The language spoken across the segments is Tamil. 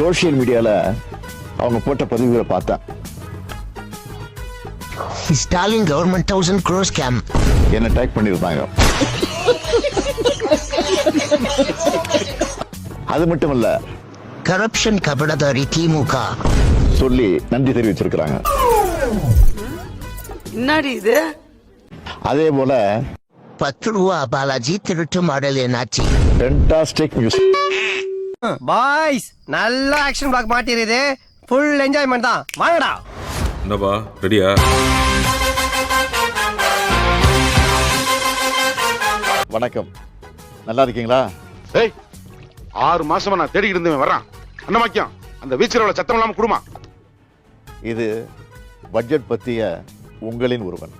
சோஷியல் மீடியால அவங்க போட்ட பதிவுகளை பார்த்தேன். Stalin government thousand crore scam. என்ன டேக் பண்ணியிருந்தாங்க. அது மட்டும் இல்ல Corruption கபடதாரி திமுக. சொல்லி நன்றி தெரிவிச்சிருக்கிறாங்க. என்னடி இது? அதே போல பத்து ரூபா பாலாஜி திருட்டு மாடல் என்னாச்சு? ஃபென்டாஸ்டிக் நியூஸ் பாய்ஸ் நல்ல ஆக்ஷன் பிளாக் மாட்டிருது ஃபுல் என்ஜாய்மெண்ட் தான். வாங்கடா. என்னப்பா ரெடியா? வணக்கம். நல்லா இருக்கீங்களா? ஏய் ஆறு மாசமா நான் தேடிக்கிட்டு இருந்தவன் வர்றான். அண்ணமாக்கியம் அந்த வீச்சரோட சத்தம் இல்லாம குடுமா? இது பட்ஜெட் பத்திய உங்களின் ஒருவன்.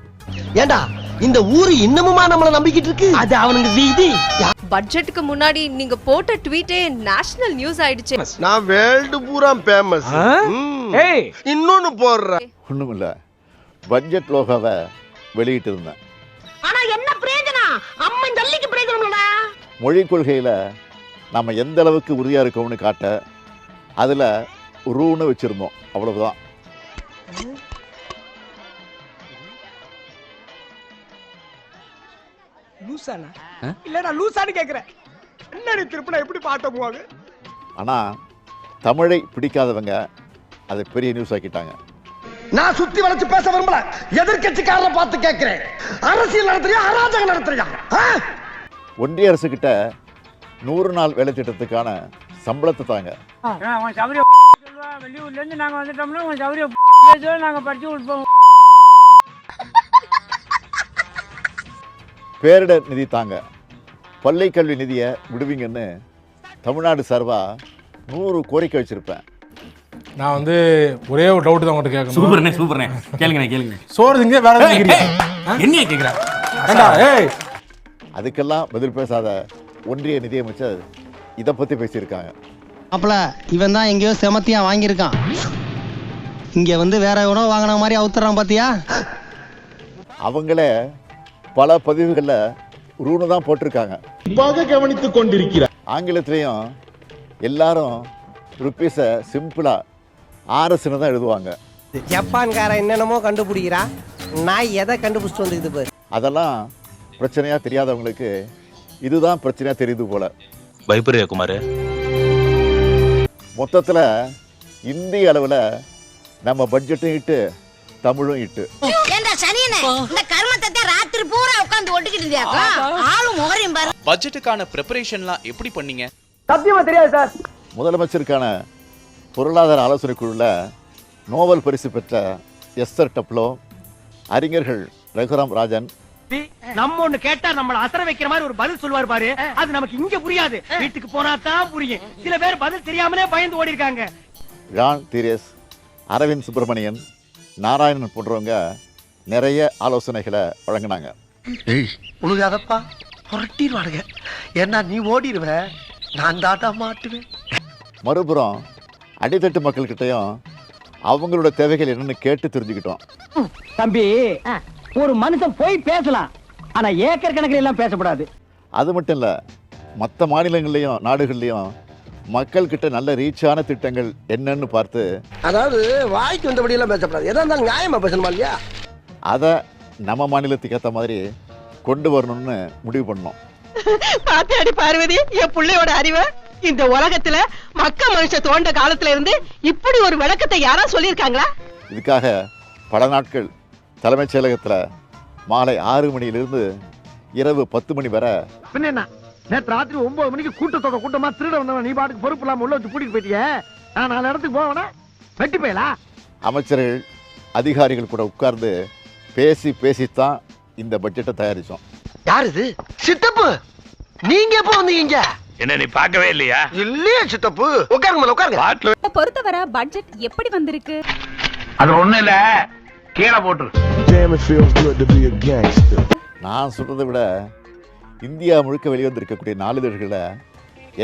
ஏண்டா இந்த ஊரு இன்னமுமா நம்மள நம்பிக்கிட்டு இருக்கு? அது அவனுக்கு வீதி. பட்ஜெட்டுக்கு முன்னாடி நீங்க போட்ட ட்வீட்டே நேஷனல் நியூஸ் ஆயிடுச்சு. நான் வேர்ல்டு பூரா ஃபேமஸ் இன்னொன்னு போடுறேன் ஒண்ணும் இல்ல பட்ஜெட் லோகாவை வெளியிட்டு இருந்தேன் ஆனா என்ன பிரயோஜனம்? அம்மன் ஜல்லிக்கு பிரயோஜனம்லடா. மொழி கொள்கையில நம்ம எந்த அளவுக்கு உறுதியா இருக்கோம்னு காட்ட அதுல ரூன்னு வச்சிருந்தோம். அவ்வளவுதான். லூசானா? இல்லடா லூசான்னு கேக்குறேன். என்னடி திருப்பினா எப்படி பாட்ட போவாங்க? ஆனா தமிழை பிடிக்காதவங்க அதை பெரிய நியூஸ் ஆக்கிட்டாங்க. நான் சுத்தி வளைச்சு பேச விரும்பல. எதிர்கட்சிக்காரரை பார்த்து கேட்கிறேன் அரசியல் நடத்துறியா? அராஜகம் நடத்துறியா? ஒன்றிய அரசு கிட்ட நூறு நாள் வேலை திட்டத்துக்கான சம்பளத்தை தாங்க. வெளியூர்ல இருந்து நாங்க வந்துட்டோம்னா உங்க சௌரிய நாங்க படிச்சு கொடுப்போம். பேரிடர் நிதி தாங்க. பள்ளி கல்வி நிதியை விடுவீங்கன்னு தமிழ்நாடு சார்பா நூறு கோரிக்கை வச்சிருப்பேன். நான் வந்து ஒரே ஒரு டவுட் தான் உங்கள்கிட்ட கேட்கணும். சூப்பர்ண்ணே சூப்பர்ண்ணே. கேளுங்கண்ணே கேளுங்க சோறு திங்க வேற? என்ன ஏய் அதுக்கெல்லாம் பதில் பேசாத ஒன்றிய நிதியமைச்சர் இதை பற்றி பேசியிருக்காங்க. அப்பல இவன் தான் எங்கேயோ செமத்தியா வாங்கியிருக்கான். இங்க வந்து வேற உணவு வாங்கின மாதிரி அவுத்துறான் பாத்தியா? அவங்களே பல பதிவுகளில் ரூனு தான் போட்டிருக்காங்க. கவனித்துக் கொண்டிருக்கிறார். ஆங்கிலத்திலையும் எல்லாரும் ருப்பீஸை சிம்பிளாக ஆர்எஸ்ன்னு தான் எழுதுவாங்க. ஜப்பான்காரன் என்னென்னமோ கண்டுபிடிக்கிறா. நான் எதை கண்டுபிடிச்சிட்டு வந்துக்குது பாரு. அதெல்லாம் பிரச்சனையாக தெரியாதவங்களுக்கு இதுதான் பிரச்சனையாக தெரியுது போல. பயப்படுறியா குமார்? மொத்தத்தில் இந்திய அளவில் நம்ம பட்ஜெட்டும் இட்டு தமிழும் இட்டு. ஏண்டா சனியனே இந்த கர்மத்தை ராத்திரி பூரா உட்கார்ந்து ஒட்டிக்கிட்டு இருந்தியாக்கா ஆளும் முகரையும் பாரு. பட்ஜெட்டுக்கான ப்ரிப்பரேஷன்லாம் எப்படி பண்ணீங்க? சத்தியமா தெரியாது சார். முதலமைச்சருக்கான பொருளாதார ஆலோசனை குழுவில் நோபல் பரிசு பெற்ற எஸ்தர் டப்ளோ அறிஞர்கள் ரகுராம் ராஜன். நம்ம ஒண்ணு கேட்டா நம்மள அசர வைக்கிற மாதிரி ஒரு பதில் சொல்லுவார் பாரு. அது நமக்கு இங்க புரியாது. வீட்டுக்கு போனா தான் புரியும். சில பேர் பதில் தெரியாமலே பயந்து ஓடி இருக்காங்க ஜான் தீரேஸ் அரவிந்த் சுப்பிரமணியன் நாராயணன் போன்றவங்க நிறைய ஆலோசனைகளை வழங்கினாங்க. அதப்பா புரட்டிடுவானுங்க. ஏன்னா நீ ஓடிடுவ. நான் தாட்டா மாட்டுவேன். மறுபுறம் அடித்தட்டு மக்கள்கிட்டயும் அவங்களோட தேவைகள் என்னன்னு கேட்டு தெரிஞ்சுக்கிட்டோம். தம்பி ஒரு மனுஷன் போய் பேசலாம். ஆனா ஏக்கர் கணக்கில் எல்லாம் பேசக்கூடாது அது மட்டும் இல்லை மற்ற மாநிலங்கள்லேயும் நாடுகள்லேயும் மக்கள்கிட்ட நல்ல ரீச்சான திட்டங்கள் என்னன்னு பார்த்து அதாவது வாய்க்கு வந்தபடி எல்லாம் பேசப்படாது. எதா இருந்தாலும் நியாயமா பேசணுமா இல்லையா? அதை நம்ம மாநிலத்துக்கு ஏற்ற மாதிரி கொண்டு வரணும்னு முடிவு பண்ணோம். பாத்தாடி பார்வதி என் புள்ளையோட அறிவை. இந்த உலகத்துல மக்க மனுஷ தோண்ட காலத்துல இருந்து இப்படி ஒரு விளக்கத்தை யாரா சொல்லியிருக்காங்களா? இதுக்காக பல நாட்கள் தலைமைச் செயலகத்தில் மாலை ஆறு மணியிலிருந்து இரவு பத்து மணி வரை பின்ன என்ன? நேற்று ராத்திரி ஒன்பது மணிக்கு கூட்டத்தோட கூட்டமா திருட வந்தவன் நீ பாட்டுக்கு பொறுப்பு இல்லாம உள்ள வச்சு கூட்டிட்டு போயிட்டியே? நான் நாலு இடத்துக்கு போவேனா? வெட்டி போயலா? அமைச்சர்கள் அதிகாரிகள் கூட உட்கார்ந்து பேசி பேசித்தான் இந்த பட்ஜெட்டை தயாரித்தோம் யார் இது சித்தப்பு! நீங்க எப்போ வந்தீங்க? என்ன நீ பார்க்கவே இல்லையா? இல்லையா சித்தப்பு. உட்காருங்க மேல உட்காருங்க. பொறுத்தவரை பட்ஜெட் எப்படி வந்திருக்கு? அது ஒண்ணு இல்ல. கீழே போட்டுரு. நான் சொல்றதை விட இந்தியா முழுக்க வெளிவந்திருக்கக்கூடிய நாளிதழ்களை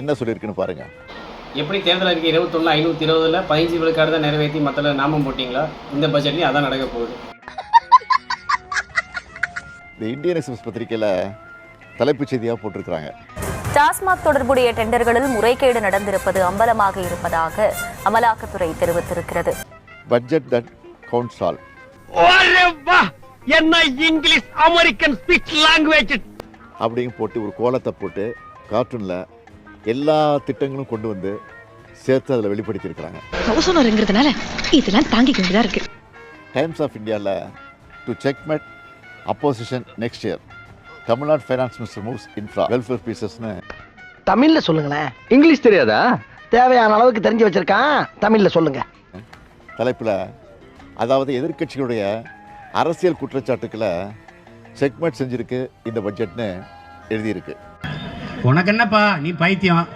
என்ன சொல்லியிருக்குன்னு பாருங்க. எப்படி தேர்தல் அறிக்கை இருபத்தொன்னு ஐநூத்தி இருபதுல பதினஞ்சு விழுக்காடு தான் நிறைவேற்றி மத்தல நாமம் போட்டீங்களா இந்த பட்ஜெட்லயும் அதான் நடக்க போகுது. இந்த இந்தியன் எக்ஸ்பிரஸ் பத்திரிக்கையில் தலைப்புச் செய்தியாக போட்டிருக்கிறாங்க. டாஸ்மாக் தொடர்புடைய டெண்டர்களில் முறைகேடு நடந்திருப்பது அம்பலமாக இருப்பதாக அமலாக்கத்துறை தெரிவித்திருக்கிறது. பட்ஜெட் தட் கவுண்ட்ஸ் ஆல் என்ன இங்கிலீஷ் அமெரிக்கன் ஸ்பீச் லாங்குவேஜ் அப்படிங்க போட்டு ஒரு கோலத்தை போட்டு கார்ட்டூனில் எல்லா திட்டங்களும் கொண்டு வந்து சேர்த்து அதில் வெளிப்படுத்தியிருக்கிறாங்க. அவசரங்கிறதுனால இதெல்லாம் தாங்கிக்க வேண்டியதா இருக்கு. டைம்ஸ் ஆஃப் இந்தியாவில் to checkmate opposition next year Tamil Nadu finance minister moves infra welfare பீசஸ்னு தமிழ்ல சொல்லுங்களேன். இங்கிலீஷ் தெரியாதா? தேவையான அளவுக்கு தெரிஞ்சு வச்சிருக்கான். தமிழ்ல சொல்லுங்க. தலைப்பில் அதாவது எதிர்க்கட்சிகளுடைய அரசியல் குற்றச்சாட்டுக்களை செக்மெட் செஞ்சிருக்கு இந்த பட்ஜெட்னு எழுதியிருக்கு. உனக்கு என்னப்பா? நீ பைத்தியம்.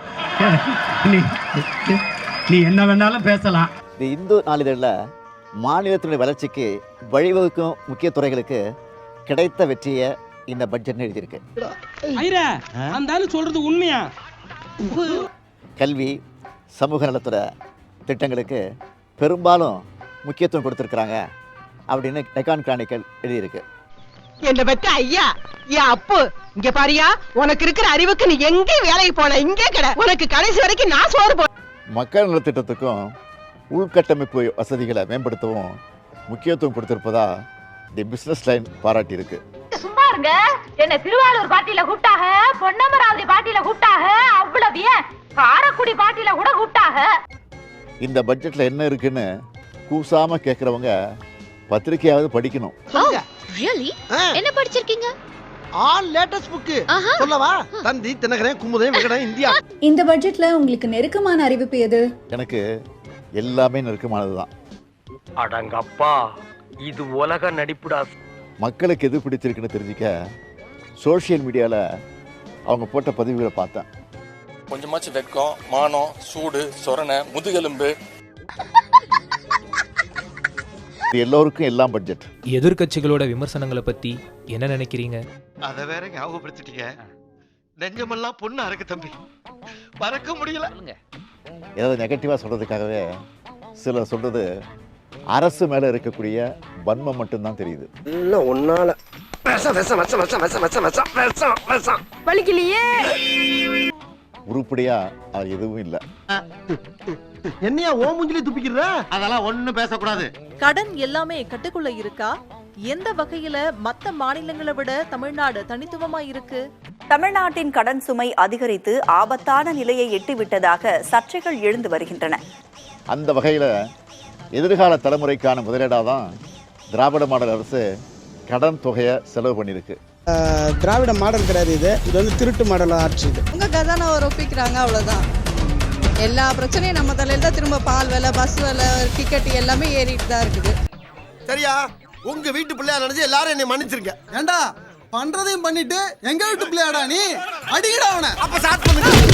நீ என்ன வேணாலும் பேசலாம். இந்த இந்து நாளிதழில் மாநிலத்தினுடைய வளர்ச்சிக்கு வழிவகுக்கும் முக்கிய துறைகளுக்கு கிடைத்த வெற்றியை இந்த பட்ஜெட்னு எழுதியிருக்கு. அந்த ஆளு சொல்றது உண்மையா? கல்வி சமூக நலத்துறை திட்டங்களுக்கு பெரும்பாலும் முக்கியத்துவம் கொடுத்துருக்குறாங்க அப்படின்னு டெக்கான் கிரானிக்கல் எழுதியிருக்கு. என்ன பெற்ற ஐயா என் அப்பு இங்க பாரியா உனக்கு இருக்கிற அறிவுக்கு நீ எங்கேயும் வேலைக்கு போன இங்கே கடை. உனக்கு கடைசி வரைக்கும் நான் சோறு போ மக்கள் நலத்திட்டத்துக்கும் உள்கட்டமைப்பு வசதிகளை மேம்படுத்தவும் முக்கியத்துவம் கொடுத்திருப்பதா தி பிஸ்னஸ் லைன் பாராட்டியிருக்கு சும்மா இருங்க என்ன திருவாரூர் பாட்டியில கூப்பிட்டாக பொன்னமராவதி பாட்டியில கூப்பிட்டாக அவ்வளவு ஏன்? காரக்குடி பாட்டியில கூட கூப்பிட்டாக. இந்த பட்ஜெட்டில் என்ன இருக்குன்னு கூசாம கேட்குறவங்க பத்திரிக்கையாவது படிக்கணும். ரியலி என்ன படிச்சிருக்கீங்க? ஆல் லேட்டஸ்ட் புக்கு சொல்லவா? தந்தி தினகரன் குமுதம் விகடன் இந்தியா. இந்த பட்ஜெட்ல உங்களுக்கு நெருக்கமான அறிவிப்பு எது? எனக்கு எல்லாமே நெருக்கமானது தான் அடங்கப்பா. இது உலக நடிப்புடா. மக்களுக்கு எது பிடிச்சிருக்குன்னு தெரிஞ்சுக்க சோஷியல் மீடியாவில் அவங்க போட்ட பதிவுகளை பார்த்தேன். கொஞ்சமாச்சும் வெக்கம் மானம் சூடு சொரணை முதுகெலும்பு இது எல்லோருக்கும் எல்லாம் பட்ஜெட் எதிர்கட்சிகளோட விமர்சனங்களை பத்தி என்ன நினைக்கிறீங்க? அத வேற ஞாபகப்படுத்திட்டீங்க. நெஞ்சமெல்லாம் பொண்ணு அறக்கு தம்பி. மறக்க முடியல. ஏதாவது நெகட்டிவாக சொல்கிறதுக்காகவே சிலர் சொல்கிறது அரசு மேல இருக்கக்கூடிய வன்மம் மட்டும்தான் தெரியுது. உருப்படியா ஒன்னால. அது எதுவும் இல்ல. என்னையா ஓ மூஞ்சிலே துப்பிக்கிறா? அதெல்லாம் ஒண்ணு பேசக்கூடாது. கடன் எல்லாமே கட்டுக்குள்ள இருக்கா? எந்த வகையில மத்த மாநிலங்களை விட தமிழ்நாடு தனித்துவமா இருக்கு? தமிழ்நாட்டின் கடன் சுமை அதிகரித்து ஆபத்தான நிலையை எட்டிவிட்டதாக சர்ச்சைகள் எழுந்து வருகின்றன. அந்த வகையில எதிர்கால தலைமுறைக்கான முதலீடாக தான் திராவிட மாடல் அரசு கடன் தொகையை செலவு பண்ணியிருக்கு. திராவிட மாடல் கிடையாது இது. இது வந்து திருட்டு மாடல் ஆட்சி இது. உங்க கதான ஒப்பிக்கிறாங்க அவ்வளவுதான். எல்லா பிரச்சனையும் நம்ம தலையில தான் திரும்ப பால் விலை பஸ் விலை டிக்கெட் எல்லாமே ஏறிட்டு தான் இருக்குது. சரியா? உங்க வீட்டு பிள்ளையா நினைச்சு எல்லாரும் என்னை மன்னிச்சிருங்க. ஏண்டா? பண்றதையும் பண்ணிட்டு எங்க வீட்டு பிள்ளையாடா நீ? அடிக்கடா அவனை. அப்ப ஸ்டார்ட் பண்ணுங்க